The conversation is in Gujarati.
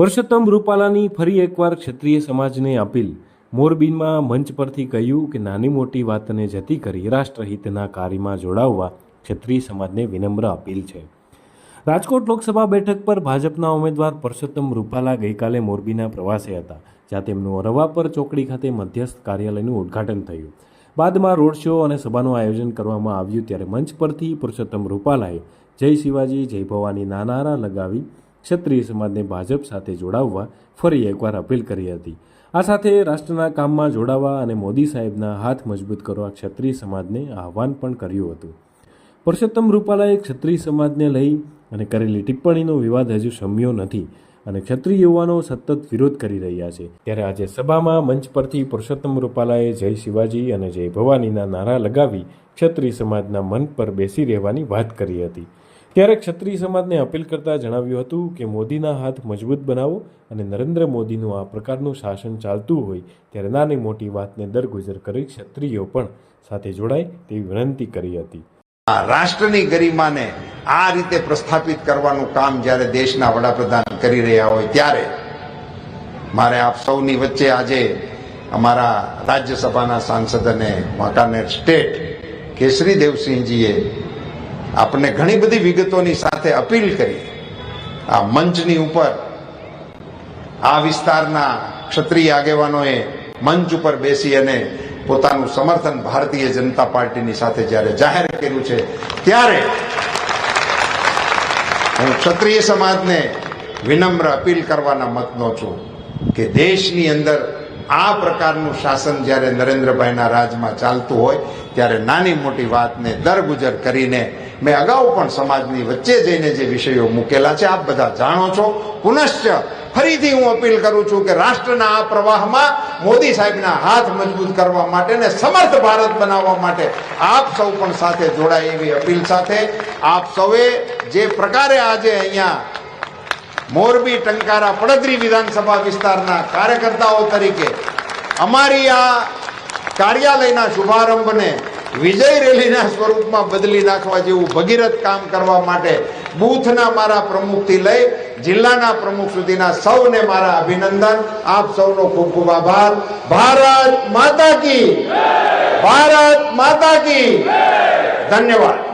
પુરુષોત્તમ રૂપાલાની ફરી એકવાર ક્ષત્રિય સમાજને અપીલ. મોરબીમાં મંચ પરથી કહ્યું કે નાની મોટી વાતને જતી કરી રાષ્ટ્રહિતના કાર્યમાં જોડાવવા ક્ષત્રિય સમાજને વિનમ્ર અપીલ છે. રાજકોટ લોકસભા બેઠક પર ભાજપના ઉમેદવાર પરસોત્તમ રૂપાલા ગઈકાલે મોરબીના પ્રવાસે હતા, જ્યાં તેમનું રવાપર ચોકડી ખાતે મધ્યસ્થ કાર્યાલયનું ઉદ્ઘાટન થયું. બાદમાં રોડ શો અને સભાનું આયોજન કરવામાં આવ્યું ત્યારે મંચ પરથી પુરુષોત્તમ રૂપાલાએ જય શિવાજી, જય ભવાની નાનારા લગાવી ક્ષત્રિય સમાજને ભાજપ સાથે જોડાવવા ફરી એકવાર અપીલ કરી હતી. આ સાથે રાષ્ટ્રના કામમાં જોડાવા અને મોદી સાહેબના હાથ મજબૂત કરવા ક્ષત્રિય સમાજને આહવાન પણ કર્યું હતું. પુરુષોત્તમ રૂપાલાએ ક્ષત્રિય સમાજને લઈ અને કરેલી ટિપ્પણીનો વિવાદ હજુ શમ્યો નથી અને ક્ષત્રિય યુવાનો સતત વિરોધ કરી રહ્યા છે. ત્યારે આજે સભામાં મંચ પરથી પુરુષોત્તમ રૂપાલાએ જય શિવાજી અને જય ભવાનીના નારા લગાવી ક્ષત્રિય સમાજના મન પર બેસી રહેવાની વાત કરી હતી. ત્યારે ક્ષત્રિય સમાજને અપીલ કરતા જણાવ્યું હતું કે મોદીના હાથ મજબૂત બનાવો અને નરેન્દ્ર મોદીનું આ પ્રકારનું શાસન ચાલતું હોય ત્યારે નાની મોટી વાતને દરગુજર કરી ક્ષત્રિયો પણ સાથે જોડાય તેવી વિનંતી કરી હતી. રાષ્ટ્રની ગરિમાને આ રીતે પ્રસ્થાપિત કરવાનું કામ જ્યારે દેશના વડાપ્રધાન કરી રહ્યા હોય ત્યારે મારે આપ સૌની વચ્ચે આજે અમારા રાજ્યસભાના સાંસદ અને વાંકાનેર સ્ટેટ કેસરી દેવસિંહજીએ આપણને ઘણી બધી વિગતોની સાથે અપીલ કરી. આ મંચની ઉપર, આ વિસ્તારના ક્ષત્રિય આગેવાનોએ મંચ ઉપર બેસી અને પોતાનું સમર્થન ભારતીય જનતા પાર્ટીની સાથે જ્યારે જાહેર કર્યું છે, ત્યારે હું ક્ષત્રિય સમાજને વિનમ્ર અપીલ કરવાના મતનો છું કે દેશની અંદર આ પ્રકારનું શાસન જ્યારે નરેન્દ્રભાઈના રાજમાં ચાલતું હોય, ત્યારે નાની મોટી વાતને દરગુજર કરીને મેં અગાઉ પણ સમાજની વચ્ચે જઈને જે વિષયો મૂકેલા છે, આપ બધા જાણો છો. પુનશ્ચ ફરીથી હું અપીલ કરું છું કે રાષ્ટ્રના આ પ્રવાહમાં મોદી સાહેબના હાથ મજબૂત કરવા માટે ને સમર્થ ભારત બનાવવા માટે આપ સૌ પણ સાથે જોડાય એવી અપીલ સાથે આપ સૌએ જે પ્રકારે આજે અહીંયા મોરબી ટંકારા પડદરી વિધાનસભા વિસ્તારના કાર્યકર્તાઓ તરીકે અમારી આ કાર્યાલયના શુભારંભને વિજય રેલીના સ્વરૂપમાં બદલી નાખવા જેવું ભગીરથ કામ કરવા માટે બૂથના મારા પ્રમુખથી લઈ જિલ્લાના પ્રમુખ સુધીના સૌને મારા અભિનંદન. આપ સૌનો ખૂબ ખૂબ આભાર. ભારત માતા કી. ભારત માતા કી. ધન્યવાદ.